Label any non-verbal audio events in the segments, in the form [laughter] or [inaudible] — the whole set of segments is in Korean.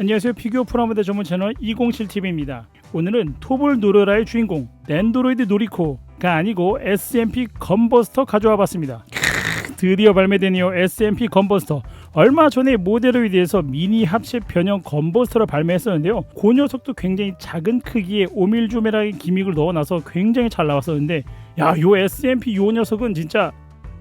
안녕하세요. 피규어 프라모델 전문 채널 207TV입니다. 오늘은 토볼 노르라의 주인공 랜드로이드 노리코가 아니고 SMP 건버스터 가져와 봤습니다. 드디어 발매되네요 SMP 건버스터. 얼마 전에 모델로이드에서 미니 합체 변형 건버스터를 발매했었는데요. 그 녀석도 굉장히 작은 크기의 오밀조밀하게 기믹을 넣어놔서 굉장히 잘 나왔었는데 야 요 SMP 요 녀석은 진짜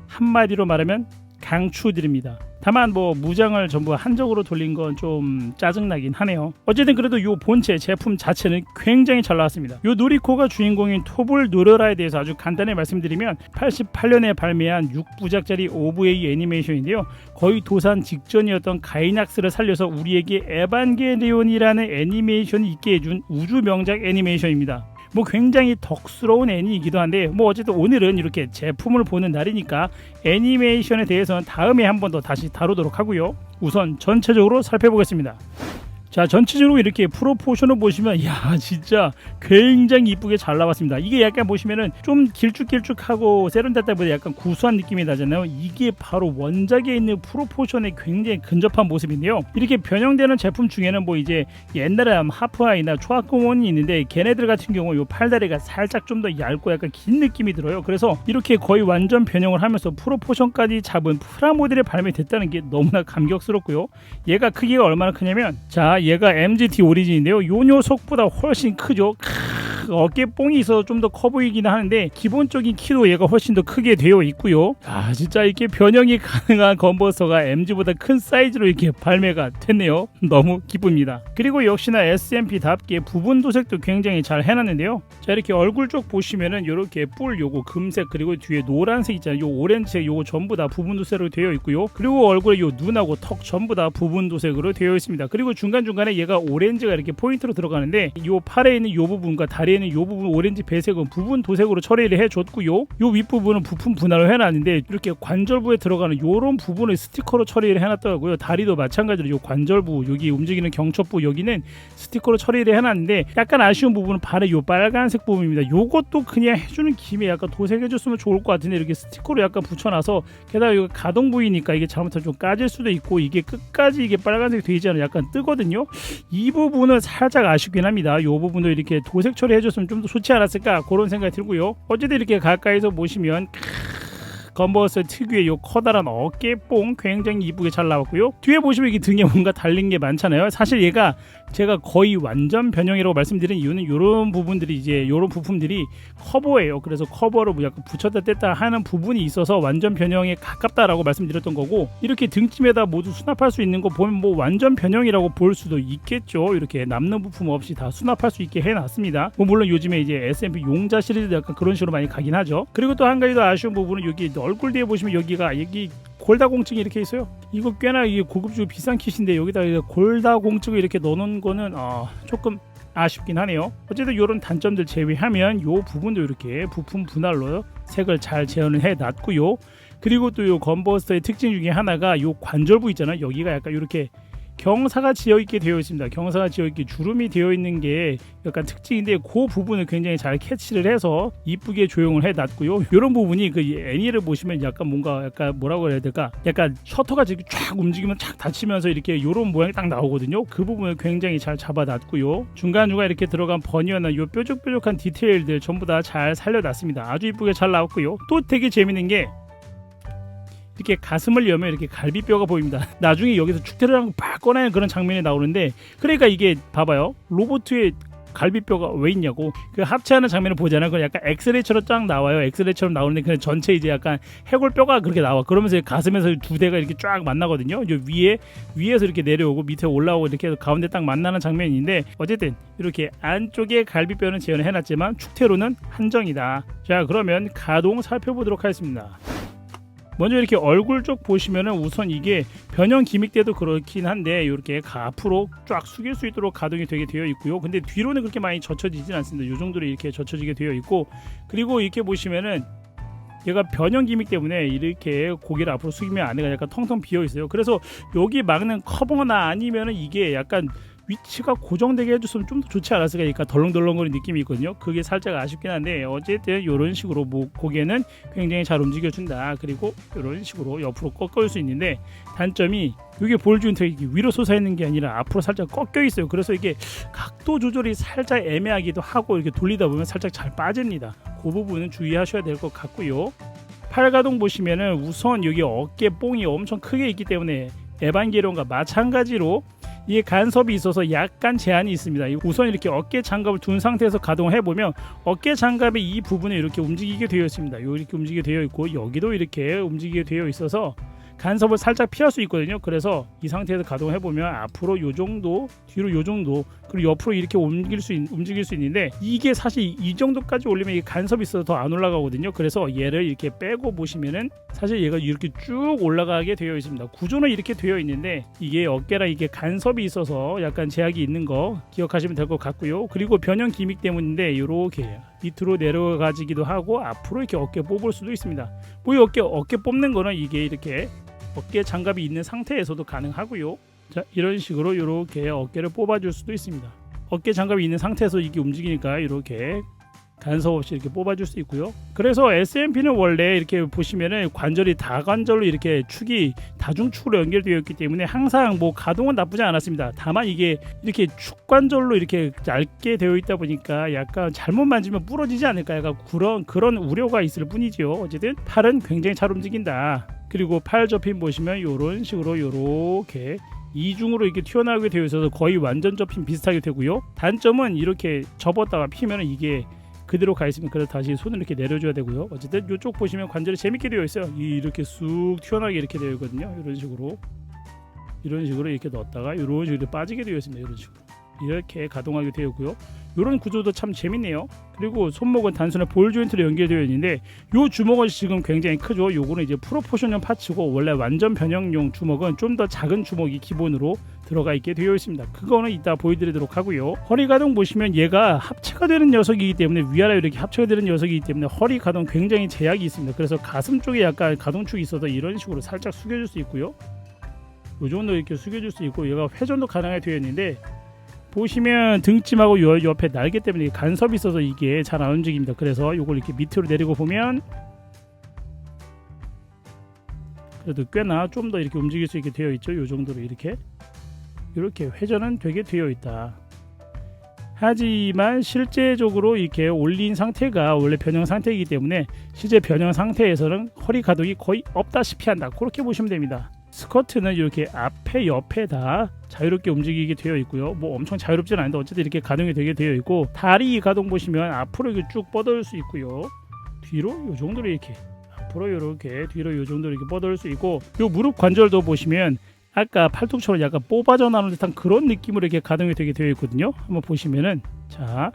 한마디로 말하면 강추드립니다. 다만 뭐 무장을 전부 한적으로 돌린 건 좀 짜증나긴 하네요. 어쨌든 그래도 요 본체 제품 자체는 굉장히 잘 나왔습니다. 요 노리코가 주인공인 토볼 노르라에 대해서 아주 간단히 말씀드리면 88년에 발매한 6부작짜리 OVA 애니메이션인데요. 거의 도산 직전이었던 가이낙스를 살려서 우리에게 에반게리온이라는 애니메이션이 있게 해준 우주 명작 애니메이션입니다. 뭐 굉장히 덕스러운 애니이기도 한데 뭐 어쨌든 오늘은 이렇게 제품을 보는 날이니까 애니메이션에 대해서는 다음에 한 번 더 다시 다루도록 하고요. 우선 전체적으로 살펴보겠습니다. 자 전체적으로 이렇게 프로포션을 보시면 야 진짜 굉장히 이쁘게 잘 나왔습니다. 이게 약간 보시면은 좀 길쭉길쭉하고 세련됐다보다 약간 구수한 느낌이 나잖아요. 이게 바로 원작에 있는 프로포션에 굉장히 근접한 모습인데요. 이렇게 변형되는 제품 중에는 뭐 이제 옛날에 하프아이나 초학공원이 있는데 걔네들 같은 경우 요 팔다리가 살짝 좀 더 얇고 약간 긴 느낌이 들어요. 그래서 이렇게 거의 완전 변형을 하면서 프로포션까지 잡은 프라모델이 발매됐다는 게 너무나 감격스럽고요. 얘가 크기가 얼마나 크냐면 자 얘가 MGT 오리진인데요. 요 녀석보다 훨씬 크죠. 크 으, 어깨 뽕이 있어서 좀 더 커 보이긴 하는데 기본적인 키도 얘가 훨씬 더 크게 되어 있고요. 아 진짜 이렇게 변형이 가능한 건버서가 MG보다 큰 사이즈로 이렇게 발매가 됐네요. 너무 기쁩니다. 그리고 역시나 SMP답게 부분 도색도 굉장히 잘 해놨는데요. 자 이렇게 얼굴 쪽 보시면은 이렇게 뿔 요거 금색 그리고 뒤에 노란색 있잖아요. 요 오렌지색 요거 전부 다 부분 도색으로 되어 있고요. 그리고 얼굴에 요 눈하고 턱 전부 다 부분 도색으로 되어 있습니다. 그리고 중간 중간에 얘가 오렌지가 이렇게 포인트로 들어가는데 요 팔에 있는 요 부분과 다리에 있는 요 부분 오렌지 배색은 부분 도색으로 처리를 해줬고요. 요 윗부분은 부품 분할을 해놨는데 이렇게 관절부에 들어가는 요런 부분을 스티커로 처리를 해놨더라고요. 다리도 마찬가지로 요 관절부 여기 움직이는 경첩부 여기는 스티커로 처리를 해놨는데 약간 아쉬운 부분은 발에 요 빨간색 부분입니다. 요것도 그냥 해주는 김에 약간 도색해줬으면 좋을 것 같은데 이렇게 스티커로 약간 붙여놔서 게다가 이거 가동 부위니까 이게 잘못하면 좀 까질 수도 있고 이게 끝까지 이게 빨간색이 되지 않아 약간 뜨거든요. 이 부분은 살짝 아쉽긴 합니다. 이 부분도 이렇게 도색 처리해 줬으면 좀 더 좋지 않았을까 그런 생각이 들고요. 어쨌든 이렇게 가까이서 보시면 건버스 특유의 요 커다란 어깨뽕 굉장히 이쁘게 잘 나왔고요. 뒤에 보시면 이게 등에 뭔가 달린 게 많잖아요. 사실 얘가 제가 거의 완전 변형이라고 말씀드린 이유는 이런 부분들이 이제 이런 부품들이 커버예요. 그래서 커버를 뭐 약간 붙였다 뗐다 하는 부분이 있어서 완전 변형에 가깝다라고 말씀드렸던 거고 이렇게 등짐에다 모두 수납할 수 있는 거 보면 뭐 완전 변형이라고 볼 수도 있겠죠. 이렇게 남는 부품 없이 다 수납할 수 있게 해놨습니다. 뭐 물론 요즘에 이제 S&P 용자 시리즈도 약간 그런 식으로 많이 가긴 하죠. 그리고 또 한 가지 더 아쉬운 부분은 여기 얼굴 뒤에 보시면 여기가 여기 골다공증이 이렇게 있어요. 이거 꽤나 고급지고 비싼 킷인데 여기다 골다공증을 이렇게 넣어놓은 거는 어, 조금 아쉽긴 하네요. 어쨌든 이런 단점들 제외하면 이 부분도 이렇게 부품 분할로 색을 잘 재현을 해놨고요. 그리고 또 이 건버스터의 특징 중에 하나가 이 관절부 있잖아요. 여기가 약간 이렇게 경사가 지어 있게 되어 있습니다. 경사가 지어 있게 주름이 되어 있는 게 약간 특징인데 그 부분을 굉장히 잘 캐치를 해서 이쁘게 조형을 해 놨고요. 이런 부분이 그 애니를 보시면 약간 뭔가 약간 뭐라고 해야 될까? 약간 셔터가 이렇게 쫙 움직이면 쫙 닫히면서 이렇게 이런 모양이 딱 나오거든요. 그 부분을 굉장히 잘 잡아 놨고요. 중간중간 이렇게 들어간 버니어나 요 뾰족뾰족한 디테일들 전부 다 잘 살려 놨습니다. 아주 이쁘게 잘 나왔고요. 또 되게 재밌는 게 이렇게 가슴을 여면 이렇게 갈비뼈가 보입니다. 나중에 여기서 축대를 하고 팍 꺼내는 그런 장면이 나오는데 그러니까 이게 봐봐요. 로보트의 갈비뼈가 왜 있냐고 그 합체하는 장면을 보잖아요. 그 약간 엑스레이처럼 쫙 나와요. 엑스레이처럼 나오는데 그 전체 이제 약간 해골뼈가 그렇게 나와. 그러면서 가슴에서 두 대가 이렇게 쫙 만나거든요. 요 위에 위에서 이렇게 내려오고 밑에 올라오고 이렇게 해서 가운데 딱 만나는 장면인데 어쨌든 이렇게 안쪽에 갈비뼈는 재현을 해놨지만 축태로는 한정이다. 자 그러면 가동 살펴보도록 하겠습니다. 먼저 이렇게 얼굴 쪽 보시면은 우선 이게 변형 기믹 때도 그렇긴 한데 이렇게 앞으로 쫙 숙일 수 있도록 가동이 되게 되어 있고요. 근데 뒤로는 그렇게 많이 젖혀지진 않습니다. 이 정도로 이렇게 젖혀지게 되어 있고 그리고 이렇게 보시면은 얘가 변형 기믹 때문에 이렇게 고개를 앞으로 숙이면 안에가 약간 텅텅 비어 있어요. 그래서 여기 막는 커버나 아니면은 이게 약간 위치가 고정되게 해줬으면 좀 더 좋지 않았을까. 그러니까 덜렁덜렁거리는 느낌이 있거든요. 그게 살짝 아쉽긴 한데 어쨌든 이런 식으로 뭐 고개는 굉장히 잘 움직여준다. 그리고 이런 식으로 옆으로 꺾을 수 있는데 단점이 이게 볼 조인트가 이게 위로 솟아있는 게 아니라 앞으로 살짝 꺾여 있어요. 그래서 이게 각도 조절이 살짝 애매하기도 하고 이렇게 돌리다 보면 살짝 잘 빠집니다. 그 부분은 주의하셔야 될 것 같고요. 팔가동 보시면은 우선 여기 어깨 뽕이 엄청 크게 있기 때문에 에반게론과 마찬가지로 이게 간섭이 있어서 약간 제한이 있습니다. 우선 이렇게 어깨 장갑을 둔 상태에서 가동을 해보면 어깨 장갑의 이 부분에 이렇게 움직이게 되어 있습니다. 이렇게 움직이게 되어 있고 여기도 이렇게 움직이게 되어 있어서 간섭을 살짝 피할 수 있거든요. 그래서 이 상태에서 가동해 보면 앞으로 요 정도, 뒤로 요 정도, 그리고 옆으로 이렇게 옮길 수 있, 움직일 수 있는데 이게 사실 이 정도까지 올리면 이 간섭이 있어서 더 안 올라가거든요. 그래서 얘를 이렇게 빼고 보시면은 사실 얘가 이렇게 쭉 올라가게 되어 있습니다. 구조는 이렇게 되어 있는데 이게 어깨랑 이게 간섭이 있어서 약간 제약이 있는 거 기억하시면 될 것 같고요. 그리고 변형 기믹 때문인데 이렇게 밑으로 내려가지기도 하고 앞으로 이렇게 어깨 뽑을 수도 있습니다. 뭐이 어깨 어깨 뽑는 거는 이게 이렇게 어깨 장갑이 있는 상태에서도 가능하고요. 자 이런 식으로 이렇게 어깨를 뽑아줄 수도 있습니다. 어깨 장갑이 있는 상태에서 이게 움직이니까 이렇게 간섭 없이 이렇게 뽑아줄 수 있고요. 그래서 S&P는 원래 이렇게 보시면은 관절이 다관절로 이렇게 축이 다중축으로 연결되어 있기 때문에 항상 뭐 가동은 나쁘지 않았습니다. 다만 이게 이렇게 축관절로 이렇게 얇게 되어 있다 보니까 약간 잘못 만지면 부러지지 않을까 약간 그런 그런 우려가 있을 뿐이지요. 어쨌든 팔은 굉장히 잘 움직인다. 그리고 팔 접힘 보시면 이런 식으로 이렇게 이중으로 이렇게 튀어나오게 되어 있어서 거의 완전 접힘 비슷하게 되고요. 단점은 이렇게 접었다가 피면 이게 그대로 가 있으면 그래서 다시 손을 이렇게 내려줘야 되고요. 어쨌든 이쪽 보시면 관절이 재밌게 되어 있어요. 이렇게 쑥 튀어나오게 이렇게 되어 있거든요. 이런 식으로 이런 식으로 이렇게 넣었다가 이런 식으로 빠지게 되어 있습니다. 이런 식으로 이렇게 가동하게 되어 있고요. 이런 구조도 참 재밌네요. 그리고 손목은 단순한 볼 조인트로 연결되어 있는데 이 주먹은 지금 굉장히 크죠. 요거는 이제 프로포션형 파츠고 원래 완전 변형용 주먹은 좀 더 작은 주먹이 기본으로 들어가 있게 되어 있습니다. 그거는 이따 보여드리도록 하고요. 허리 가동 보시면 얘가 합체가 되는 녀석이기 때문에 위아래 이렇게 합체가 되는 녀석이기 때문에 허리 가동 굉장히 제약이 있습니다. 그래서 가슴 쪽에 약간 가동축이 있어서 이런 식으로 살짝 숙여줄 수 있고요. 요 정도 이렇게 숙여줄 수 있고 얘가 회전도 가능하게 되어 있는데 보시면 등찜하고 요 옆에 날개 때문에 간섭이 있어서 이게 잘 안 움직입니다. 그래서 요걸 이렇게 밑으로 내리고 보면 그래도 꽤나 좀 더 이렇게 움직일 수 있게 되어 있죠. 요 정도로 이렇게 이렇게 회전은 되게 되어 있다. 하지만 실제적으로 이렇게 올린 상태가 원래 변형 상태이기 때문에 실제 변형 상태에서는 허리 가동이 거의 없다시피 한다. 그렇게 보시면 됩니다. 스커트는 이렇게 앞에 옆에 다 자유롭게 움직이게 되어 있고요. 뭐 엄청 자유롭지는 않은데 어쨌든 이렇게 가동이 되게 되어 있고 다리 가동 보시면 앞으로 이렇게 쭉 뻗을 수 있고요. 뒤로 이 정도로 이렇게 앞으로 이렇게 뒤로 이 정도로 이렇게 뻗을 수 있고 이 무릎 관절도 보시면 아까 팔뚝처럼 약간 뽑아져 나오는 듯한 그런 느낌으로 이렇게 가동이 되게 되어 있거든요. 한번 보시면은 자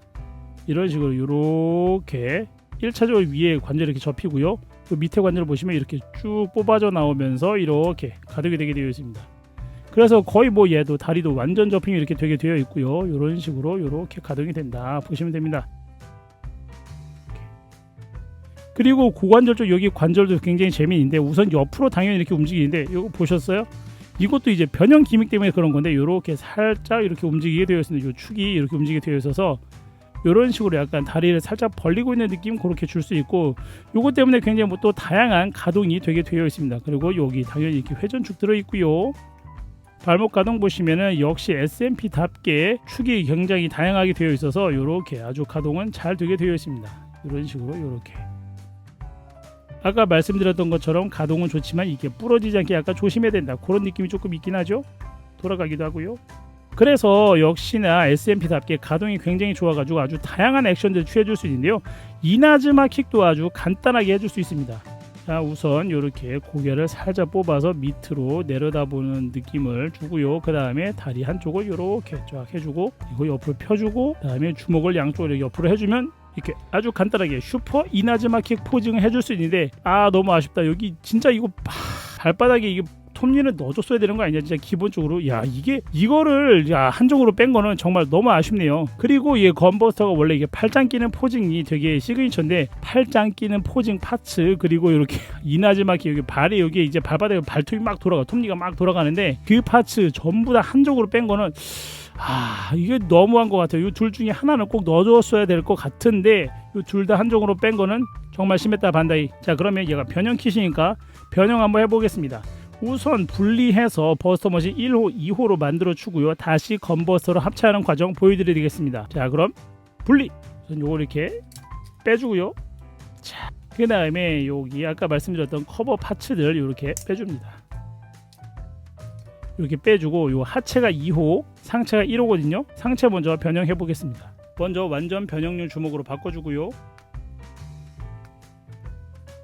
이런 식으로 이렇게 1차적으로 위에 관절 이렇게 접히고요. 그 밑에 관절을 보시면 이렇게 쭉 뽑아져 나오면서 이렇게 가득이 되게 되어 있습니다. 그래서 거의 뭐 얘도 다리도 완전 접힘이 이렇게 되게 되어 있고요. 이런 식으로 이렇게 가동이 된다 보시면 됩니다. 그리고 고관절 쪽 여기 관절도 굉장히 재미있는데 우선 옆으로 당연히 이렇게 움직이는데 이거 보셨어요? 이것도 이제 변형 기믹 때문에 그런 건데 이렇게 살짝 이렇게 움직이게 되어 있습니다. 이 축이 이렇게 움직이게 되어 있어서 이런 식으로 약간 다리를 살짝 벌리고 있는 느낌 그렇게 줄 수 있고 요것 때문에 굉장히 뭐 또 다양한 가동이 되게 되어 있습니다. 그리고 여기 당연히 이렇게 회전축 들어 있고요. 발목 가동 보시면은 역시 S&P답게 축이 굉장히 다양하게 되어 있어서 이렇게 아주 가동은 잘 되게 되어 있습니다. 이런 식으로 이렇게 아까 말씀드렸던 것처럼 가동은 좋지만 이게 부러지지 않게 약간 조심해야 된다. 그런 느낌이 조금 있긴 하죠. 돌아가기도 하고요. 그래서 역시나 S&P답게 가동이 굉장히 좋아가지고 아주 다양한 액션들을 취해줄 수 있는데요. 이나즈마 킥도 아주 간단하게 해줄 수 있습니다. 자 우선 이렇게 고개를 살짝 뽑아서 밑으로 내려다보는 느낌을 주고요. 그 다음에 다리 한쪽을 이렇게 쫙 해주고 이거 옆으로 펴주고 그 다음에 주먹을 양쪽으로 옆으로 해주면 이렇게 아주 간단하게 슈퍼 이나즈마 킥 포징을 해줄 수 있는데 아 너무 아쉽다. 여기 진짜 이거 아, 발바닥에 이게 톱니는 넣어줬어야 되는 거 아니냐. 진짜 기본적으로. 야 이게 이거를 야 한쪽으로 뺀 거는 정말 너무 아쉽네요. 그리고 이 건버스터가 원래 이게 팔짱 끼는 포징이 되게 시그니처인데 팔짱 끼는 포징 파츠 그리고 이렇게 [laughs] 이나즈마키 여기 발에 여기 이제 발바닥에 발톱이 막 돌아가 톱니가 막 돌아가는데 그 파츠 전부 다 한쪽으로 뺀 거는 아 이게 너무한 것 같아요. 이 둘 중에 하나는 꼭 넣어줬어야 될 것 같은데 이 둘 다 한쪽으로 뺀 거는 정말 심했다 반다이. 자 그러면 얘가 변형 킷이니까 변형 한번 해보겠습니다 우선 분리해서 버스터 머신 1호 2호로 만들어 주고요. 다시 건버스터로 합체하는 과정 보여드리겠습니다. 자 그럼 분리! 우선 요거 이렇게 빼주고요. 자 그 다음에 여기 아까 말씀드렸던 커버 파츠들 이렇게 빼줍니다. 이렇게 빼주고 요 하체가 2호 상체가 1호거든요. 상체 먼저 변형해 보겠습니다. 먼저 완전 변형용 주먹으로 바꿔주고요.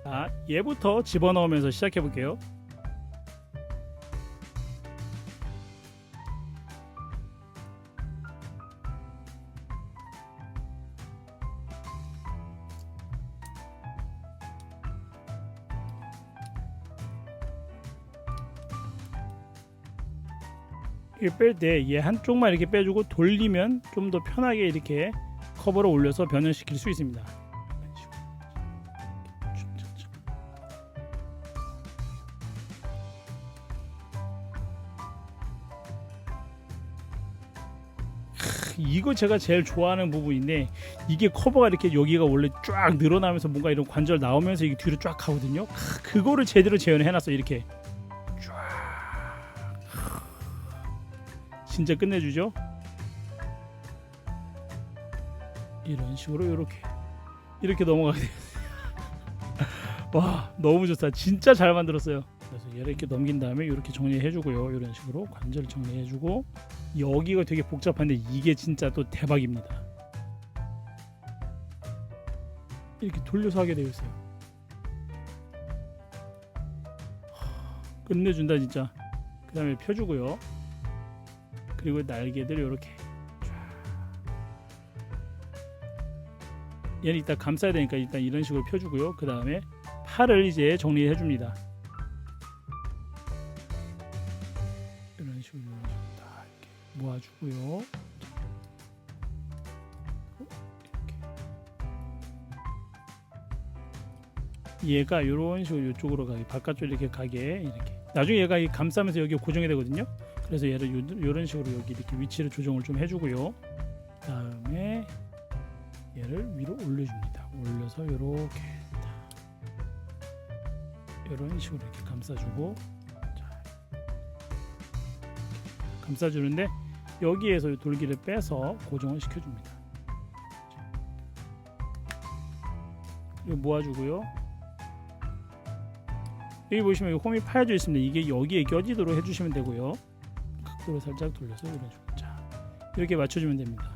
자 얘부터 집어넣으면서 시작해 볼게요 뺄 때 얘 한쪽만 이렇게 빼주고 돌리면 좀 더 편하게 이렇게 커버를 올려서 변형시킬 수 있습니다. 이거 제가 제일 좋아하는 부분인데 이게 커버가 이렇게 여기가 원래 쫙 늘어나면서 뭔가 이런 관절 나오면서 이게 뒤로 쫙 가거든요. 그거를 제대로 재현을 해놨어 이렇게 진짜 끝내주죠. 이런 식으로 이렇게 이렇게 넘어가게 돼요. 와 너무 좋다. 진짜 잘 만들었어요. 그래서 얘를 이렇게 넘긴 다음에 이렇게 정리해주고요. 이런 식으로 관절 정리해주고 여기가 되게 복잡한데 이게 진짜 또 대박입니다. 이렇게 돌려서 하게 되어 있어요. 끝내준다 진짜. 그 다음에 펴주고요. 그리고 날개들 이렇게 얘는 이따 감싸야 되니까 일단 이런 식으로 펴주고요. 그 다음에 팔을 이제 정리해 줍니다. 이런 식으로 다 이렇게 모아주고요. 이렇게. 얘가 이런 식으로 이쪽으로 가게 바깥쪽 이렇게 가게 이렇게 나중에 얘가 이 감싸면서 여기 고정이 되거든요. 그래서 얘를 요, 이런 식으로 여기 이렇게 위치를 조정을 좀 해주고요. 다음에 얘를 위로 올려줍니다. 올려서 이렇게 이런 식으로 이렇게 감싸주고 자, 감싸주는데 여기에서 이 돌기를 빼서 고정을 시켜줍니다. 이거 모아주고요. 여기 보시면 홈이 파여져 있습니다. 이게 여기에 껴지도록 해주시면 되고요. 각도를 살짝 돌려서 이런 식으로 자 이렇게 맞춰주면 됩니다.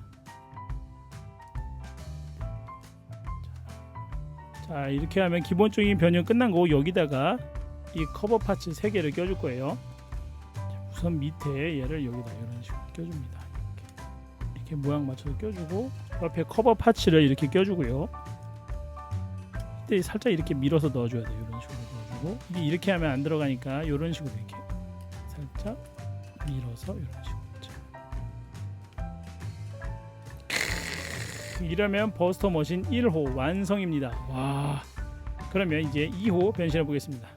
자 이렇게 하면 기본적인 변형 끝난 거고 여기다가 이 커버 파츠 3개를 껴줄 거예요. 자, 우선 밑에 얘를 여기다 이런 식으로 껴줍니다. 이렇게, 이렇게 모양 맞춰서 껴주고 옆에 커버 파츠를 이렇게 껴주고요. 이때 살짝 이렇게 밀어서 넣어줘야 돼요. 이런 식으로 넣어주고 이게 이렇게 하면 안 들어가니까 이런 식으로 이렇게 살짝 밀어서 이런 식으로 크, 이러면 버스터 머신 1호 완성입니다. 와 그러면 이제 2호 변신해 보겠습니다.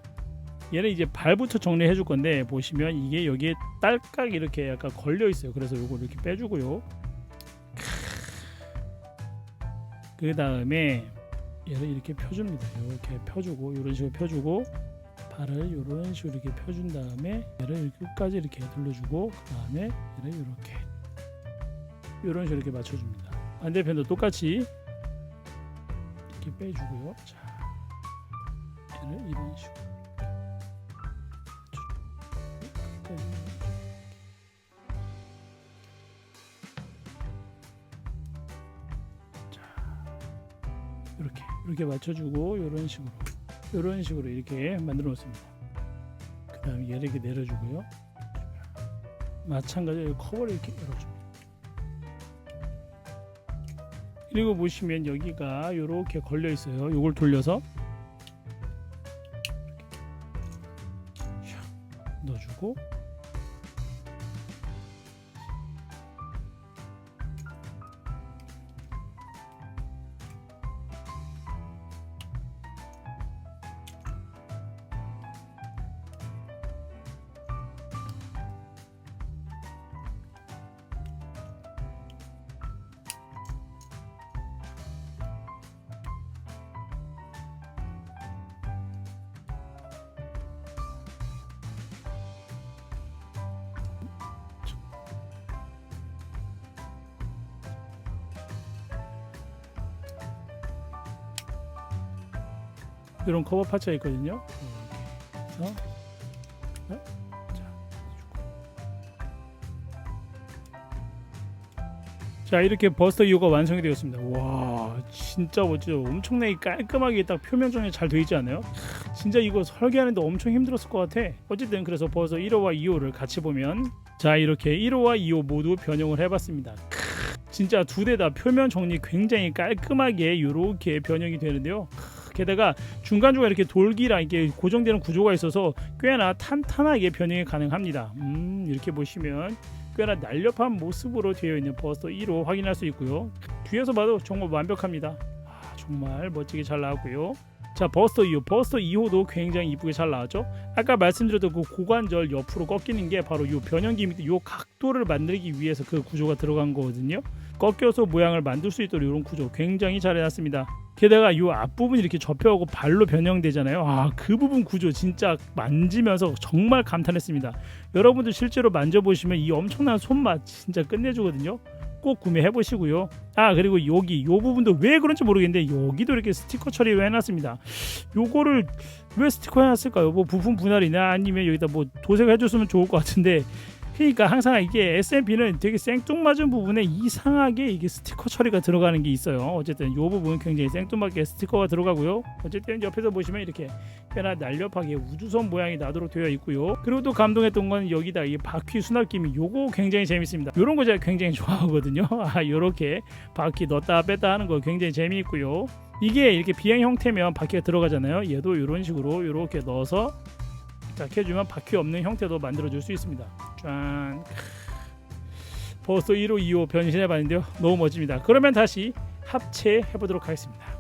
얘는 이제 발부터 정리해 줄 건데 보시면 이게 여기에 딸깍 이렇게 약간 걸려 있어요. 그래서 요거 이렇게 빼주고요. 그 다음에 얘를 이렇게 펴줍니다. 이렇게 펴주고 이런 식으로 펴주고 발을 이런 식으로 이렇게 펴준 다음에 얘를 끝까지 이렇게 돌려주고 그 다음에 얘를 이렇게 이런 식으로 이렇게 맞춰줍니다. 반대편도 똑같이 이렇게 빼주고요. 자, 얘를 이런 식으로 자, 이렇게 이렇게 맞춰주고 이런 식으로 이런 식으로 이렇게 만들어 놓습니다. 그 다음에 얘를 이렇게 내려주고요. 마찬가지로 커버를 이렇게 열어줍니다. 그리고 보시면 여기가 이렇게 걸려 있어요. 이걸 돌려서. 하고 이런 커버 파츠가 있거든요. 네? 자, 자 이렇게 버스터 2호가 완성이 되었습니다. 와 진짜 멋지죠. 엄청나게 깔끔하게 딱 표면 정리 잘 되어 있지 않아요? 크, 진짜 이거 설계하는데 엄청 힘들었을 것 같아. 어쨌든 그래서 버스터 1호와 2호를 같이 보면 자 이렇게 1호와 2호 모두 변형을 해봤습니다. 크, 진짜 두 대 다 표면 정리 굉장히 깔끔하게 이렇게 변형이 되는데요. 크, 게다가 중간중간 이렇게 돌기랑 이렇게 고정되는 구조가 있어서 꽤나 탄탄하게 변형이 가능합니다. 음, 이렇게 보시면 꽤나 날렵한 모습으로 되어 있는 버스터 1호 확인할 수 있고요. 뒤에서 봐도 정말 완벽합니다. 아, 정말 멋지게 잘 나왔고요. 자 버스터 2호, 버스터 2호도 굉장히 이쁘게 잘 나왔죠. 아까 말씀드렸던 그 고관절 옆으로 꺾이는 게 바로 이 변형 기믹, 이 각도를 만들기 위해서 그 구조가 들어간 거거든요. 꺾여서 모양을 만들 수 있도록 이런 구조 굉장히 잘 해놨습니다. 게다가 이 앞부분이 이렇게 접혀하고 발로 변형되잖아요. 아, 그 부분 구조 진짜 만지면서 정말 감탄했습니다. 여러분들 실제로 만져보시면 이 엄청난 손맛 진짜 끝내주거든요. 꼭 구매해 보시고요. 아 그리고 여기 요 부분도 왜 그런지 모르겠는데 여기도 이렇게 스티커 처리를 해놨습니다. 요거를 왜 스티커 해놨을까요? 뭐 부품 분할이나 아니면 여기다 뭐 도색을 해줬으면 좋을 것 같은데 그러니까 항상 이게 S&P는 되게 생뚱맞은 부분에 이상하게 이게 스티커 처리가 들어가는 게 있어요. 어쨌든 이 부분 굉장히 생뚱맞게 스티커가 들어가고요. 어쨌든 옆에서 보시면 이렇게 꽤나 날렵하게 우주선 모양이 나도록 되어 있고요. 그리고 또 감동했던 건 여기다 이 바퀴 수납기미 요거 굉장히 재밌습니다. 요런 거 제가 굉장히 좋아하거든요. [laughs] 아 요렇게 바퀴 넣었다 뺐다 하는 거 굉장히 재미있고요. 이게 이렇게 비행 형태면 바퀴가 들어가잖아요. 얘도 이런 식으로 이렇게 넣어서 딱 해주면 바퀴 없는 형태도 만들어줄 수 있습니다. 짠. 버스 1호, 2호 변신해봤는데요. 너무 멋집니다. 그러면 다시 합체해보도록 하겠습니다.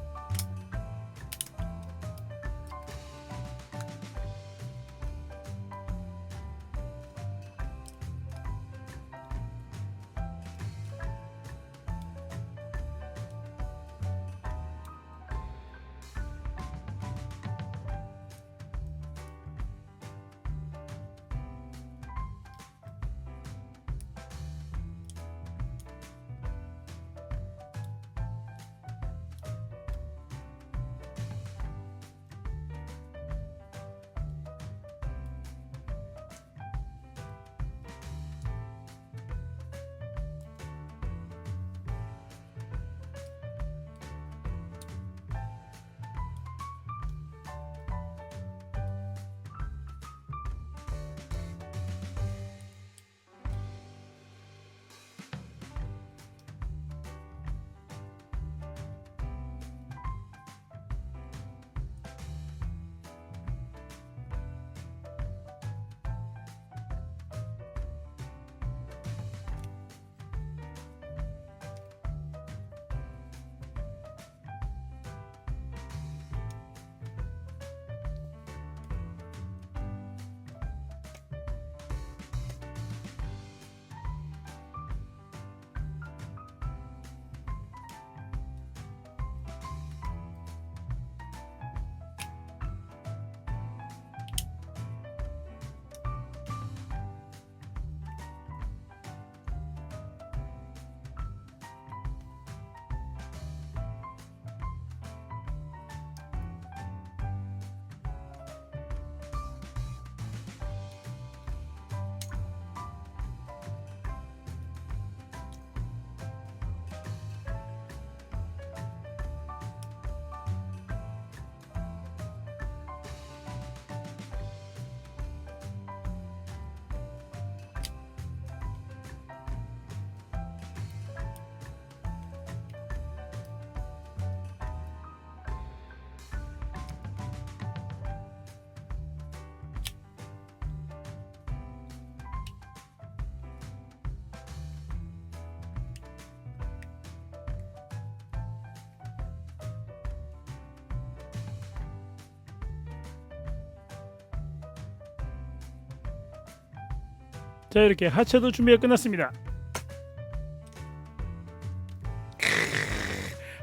자 이렇게 하체도 준비가 끝났습니다.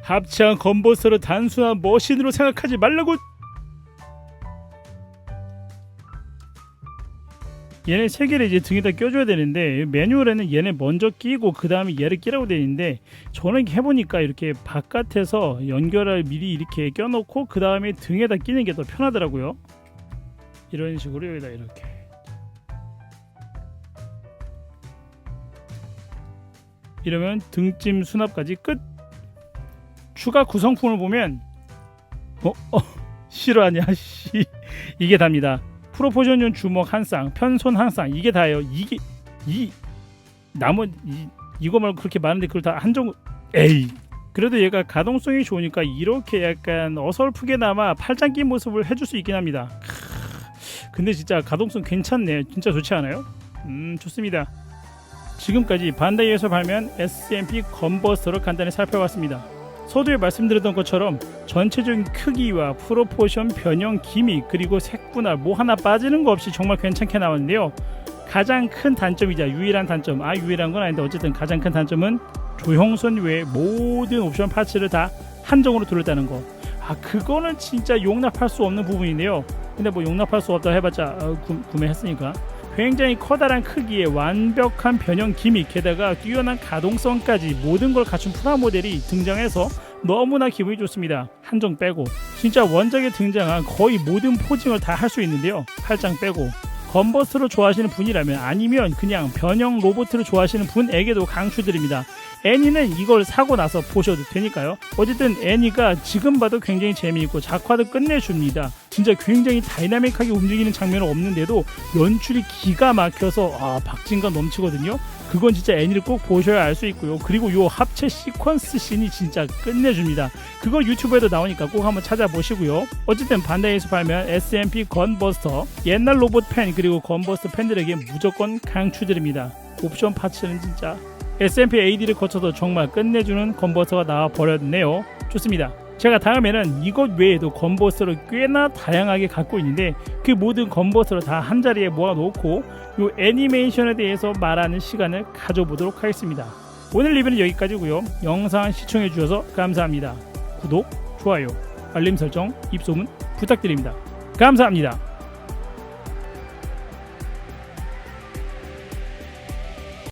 합체한 건버스를 단순한 머신으로 생각하지 말라고. 얘네 세 개를 이제 등에다 껴줘야 되는데 매뉴얼에는 얘네 먼저 끼고 그 다음에 얘를 끼라고 되어 있는데 저는 해보니까 이렇게 바깥에서 연결을 미리 이렇게 껴놓고 그 다음에 등에다 끼는 게 더 편하더라고요. 이런 식으로 여기다 이렇게. 이러면 등짐 수납까지 끝. 추가 구성품을 보면 어, 어 싫어하냐 씨 이게 답니다. 프로포션용 주먹 한 쌍, 편손 한 쌍 이게 다예요. 이게 이 나머지 이, 이거 말고 그렇게 많은데 그걸 다 한정 에이 그래도 얘가 가동성이 좋으니까 이렇게 약간 어설프게나마 팔짱 낀 모습을 해줄 수 있긴 합니다. 크, 근데 진짜 가동성 괜찮네. 진짜 좋지 않아요? 음 좋습니다. 지금까지 반다이에서 발매한 SMP 건버스터를 간단히 살펴봤습니다. 서두에 말씀드렸던 것처럼 전체적인 크기와 프로포션 변형 기믹 그리고 색 분할 뭐 하나 빠지는 거 없이 정말 괜찮게 나왔는데요. 가장 큰 단점이자 유일한 단점 아 유일한 건 아닌데 어쨌든 가장 큰 단점은 조형선 외 모든 옵션 파츠를 다 한정으로 들었다는 거. 아 그거는 진짜 용납할 수 없는 부분인데요. 근데 뭐 용납할 수 없다 해봤자 어, 구, 구매했으니까 굉장히 커다란 크기의 완벽한 변형 기믹 게다가 뛰어난 가동성까지 모든 걸 갖춘 프라모델이 등장해서 너무나 기분이 좋습니다. 한정 빼고 진짜 원작에 등장한 거의 모든 포징을 다 할 수 있는데요. 팔짱 빼고 건버스로 좋아하시는 분이라면 아니면 그냥 변형 로봇을 좋아하시는 분에게도 강추드립니다. 애니는 이걸 사고 나서 보셔도 되니까요. 어쨌든 애니가 지금 봐도 굉장히 재미있고 작화도 끝내줍니다. 진짜 굉장히 다이나믹하게 움직이는 장면은 없는데도 연출이 기가 막혀서 아 박진감 넘치거든요. 그건 진짜 애니를 꼭 보셔야 알 수 있고요. 그리고 요 합체 시퀀스 씬이 진짜 끝내줍니다. 그거 유튜브에도 나오니까 꼭 한번 찾아보시고요. 어쨌든 반다이에서 발매한 SMP 건버스터 옛날 로봇 팬 그리고 건버스터 팬들에게 무조건 강추드립니다. 옵션 파츠는 진짜 SMP AD를 거쳐서 정말 끝내주는 건버스터가 나와 버렸네요. 좋습니다. 제가 다음에는 이것 외에도 건버스터를 꽤나 다양하게 갖고 있는데 그 모든 건버스터를 다 한 자리에 모아놓고 이 애니메이션에 대해서 말하는 시간을 가져보도록 하겠습니다. 오늘 리뷰는 여기까지고요. 영상 시청해 주셔서 감사합니다. 구독, 좋아요, 알림 설정, 입소문 부탁드립니다. 감사합니다.